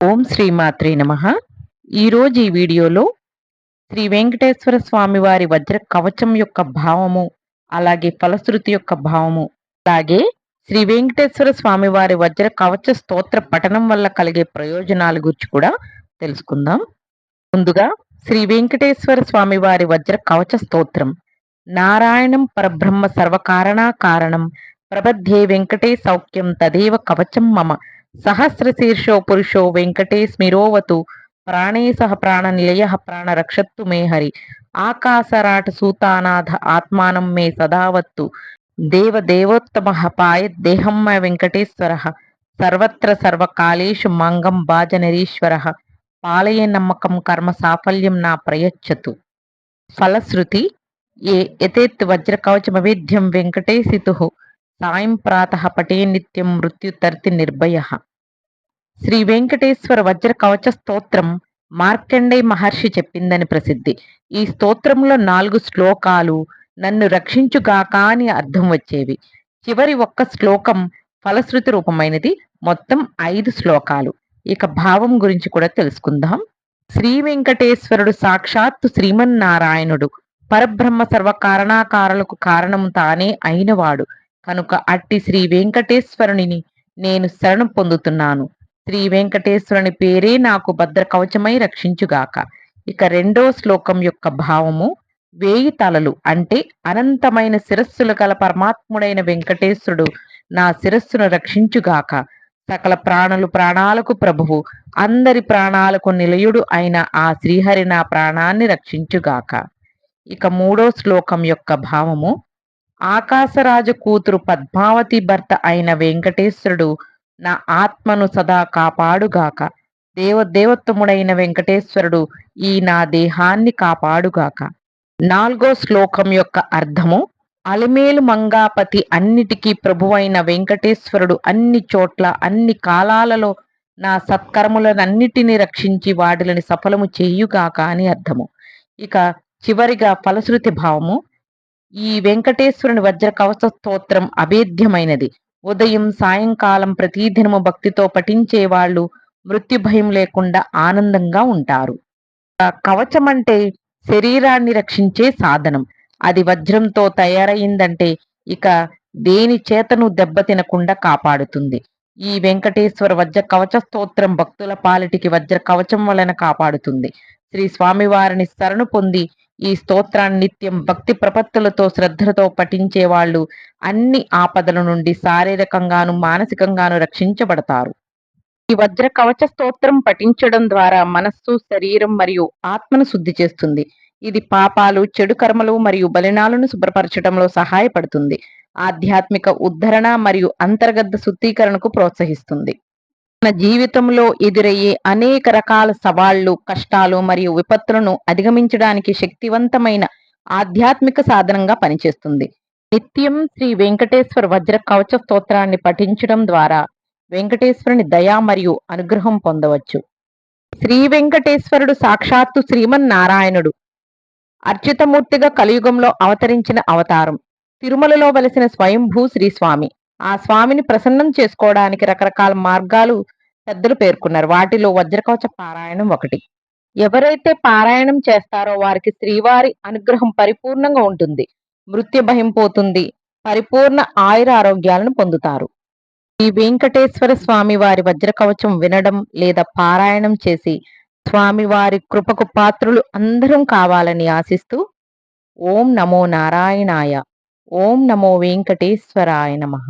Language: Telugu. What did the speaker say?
ఓం శ్రీమాత్రే నమ. ఈరోజు ఈ వీడియోలో శ్రీ వెంకటేశ్వర స్వామి వారి వజ్ర కవచం యొక్క భావము అలాగే ఫలశ్రుతి యొక్క భావము అలాగే శ్రీ వెంకటేశ్వర స్వామి వారి వజ్ర కవచ స్తోత్ర పఠనం వల్ల కలిగే ప్రయోజనాల గురించి కూడా తెలుసుకుందాం. ముందుగా శ్రీ వెంకటేశ్వర స్వామి వారి వజ్ర కవచ స్తోత్రం. నారాయణం పరబ్రహ్మ సర్వకారణా కారణం ప్రబద్ధే వెంకటే సౌఖ్యం తదేవ కవచం మమ. సహస్రశీర్షో పురుషో వెంకటేశ్మిరోవతు ప్రాణే సహ ప్రాణనిలయ ప్రాణరక్షత్తు మే హరి. ఆకాశరాట సూతానాథ ఆత్మానం మే సదావత్తు. దేవ దేవదేవోత్తమ పాయద్దేహం మ వెంకటేశ్వర. సర్వత్ర సర్వకాలేషు మంగం బాజనరీశ్వర పాలయ నమ్మకం కర్మ సాఫల్యం నా ప్రయచ్చతు. ఫలశ్రుతి ఏ యథేత్ వజ్రకవచమవేద్యం వెంకటేశితు. సాయం ప్రాత పటే నిత్యం మృత్యుతర్తి నిర్భయ. శ్రీ వెంకటేశ్వర వజ్ర కవచ స్తోత్రం మార్కండే మహర్షి చెప్పిందని ప్రసిద్ధి. ఈ స్తోత్రంలో నాలుగు శ్లోకాలు నన్ను రక్షించుగాక అని అర్థం వచ్చేవి. చివరి ఒక్క శ్లోకం ఫలశ్రుతి రూపమైనది. మొత్తం ఐదు శ్లోకాలు. ఇక భావం గురించి కూడా తెలుసుకుందాం. శ్రీ వెంకటేశ్వరుడు సాక్షాత్తు శ్రీమన్నారాయణుడు. పరబ్రహ్మ సర్వకారణాకారులకు కారణం తానే అయినవాడు. కనుక అట్టి శ్రీ వెంకటేశ్వరుని నేను శరణు పొందుతున్నాను. శ్రీ వెంకటేశ్వరుని పేరే నాకు భద్ర కవచమై రక్షించుగాక. ఇక రెండో శ్లోకం యొక్క భావము వేయి తలలు అంటే అనంతమైన శిరస్సులు గల పరమాత్ముడైన వెంకటేశ్వరుడు నా శిరస్సును రక్షించుగాక. సకల ప్రాణులు ప్రాణాలకు ప్రభువు అందరి ప్రాణాలకు నిలయుడు అయిన ఆ శ్రీహరి నా ప్రాణాన్ని రక్షించుగాక. ఇక మూడో శ్లోకం యొక్క భావము ఆకాశరాజు కూతురు పద్మావతి భర్త అయిన వెంకటేశ్వరుడు నా ఆత్మను సదా కాపాడుగాక. దేవదేవత్వముడైన వెంకటేశ్వరుడు ఈ నా దేహాన్ని కాపాడుగాక. నాలుగో శ్లోకం యొక్క అర్థము అలిమేలు మంగాపతి అన్నిటికీ ప్రభువైన వెంకటేశ్వరుడు అన్ని చోట్ల అన్ని కాలాలలో నా సత్కర్ములనన్నిటినీ రక్షించి వాటిని సఫలము చేయుగాక అని అర్థము. ఇక చివరిగా ఫలశ్రుతి భావము ఈ వెంకటేశ్వరుని వజ్ర కవచ స్తోత్రం అభేద్యమైనది. ఉదయం సాయంకాలం ప్రతిదినము భక్తితో పఠించే వాళ్ళు మృత్యు భయం లేకుండా ఆనందంగా ఉంటారు. కవచం అంటే శరీరాన్ని రక్షించే సాధనం. అది వజ్రంతో తయారైందంటే ఇక దేని చేతను దెబ్బతినకుండా కాపాడుతుంది. ఈ వెంకటేశ్వర వజ్ర కవచ స్తోత్రం భక్తుల పాలిటికి వజ్ర కవచం వలన కాపాడుతుంది. శ్రీ స్వామివారిని శరణు పొంది ఈ స్తోత్రాన్ని నిత్యం భక్తి ప్రపత్తులతో శ్రద్ధలతో పఠించే వాళ్ళు అన్ని ఆపదల నుండి శారీరకంగాను మానసికంగాను రక్షించబడతారు. ఈ వజ్ర కవచ స్తోత్రం పఠించడం ద్వారా మనస్సు శరీరం మరియు ఆత్మను శుద్ధి చేస్తుంది. ఇది పాపాలు చెడు కర్మలు మరియు బలినాలను శుభ్రపరచడంలో సహాయపడుతుంది. ఆధ్యాత్మిక ఉద్ధరణ మరియు అంతర్గత శుద్ధీకరణకు ప్రోత్సహిస్తుంది. మన జీవితంలో ఎదురయ్యే అనేక రకాల సవాళ్ళు కష్టాలు మరియు విపత్తులను అధిగమించడానికి శక్తివంతమైన ఆధ్యాత్మిక సాధనంగా పనిచేస్తుంది. నిత్యం శ్రీ వెంకటేశ్వర వజ్ర కవచ స్తోత్రాన్ని పఠించడం ద్వారా వెంకటేశ్వరుని దయ మరియు అనుగ్రహం పొందవచ్చు. శ్రీ వెంకటేశ్వరుడు సాక్షాత్తు శ్రీమన్నారాయణుడు. అర్చితమూర్తిగా కలియుగంలో అవతరించిన అవతారం. తిరుమలలో వెలసిన స్వయంభూ శ్రీస్వామి. ఆ స్వామిని ప్రసన్నం చేసుకోవడానికి రకరకాల మార్గాలు పెద్దలు పేర్కొన్నారు. వాటిలో వజ్రకవచ పారాయణం ఒకటి. ఎవరైతే పారాయణం చేస్తారో వారికి శ్రీవారి అనుగ్రహం పరిపూర్ణంగా ఉంటుంది. మృత్యు భయం పోతుంది. పరిపూర్ణ ఆయుర ఆరోగ్యాలను పొందుతారు. ఈ వెంకటేశ్వర స్వామి వారి వజ్రకవచం వినడం లేదా పారాయణం చేసి స్వామివారి కృపకు పాత్రులు అందరం కావాలని ఆశిస్తూ ఓం నమో నారాయణాయ. ఓం నమో వెంకటేశ్వరాయ నమః.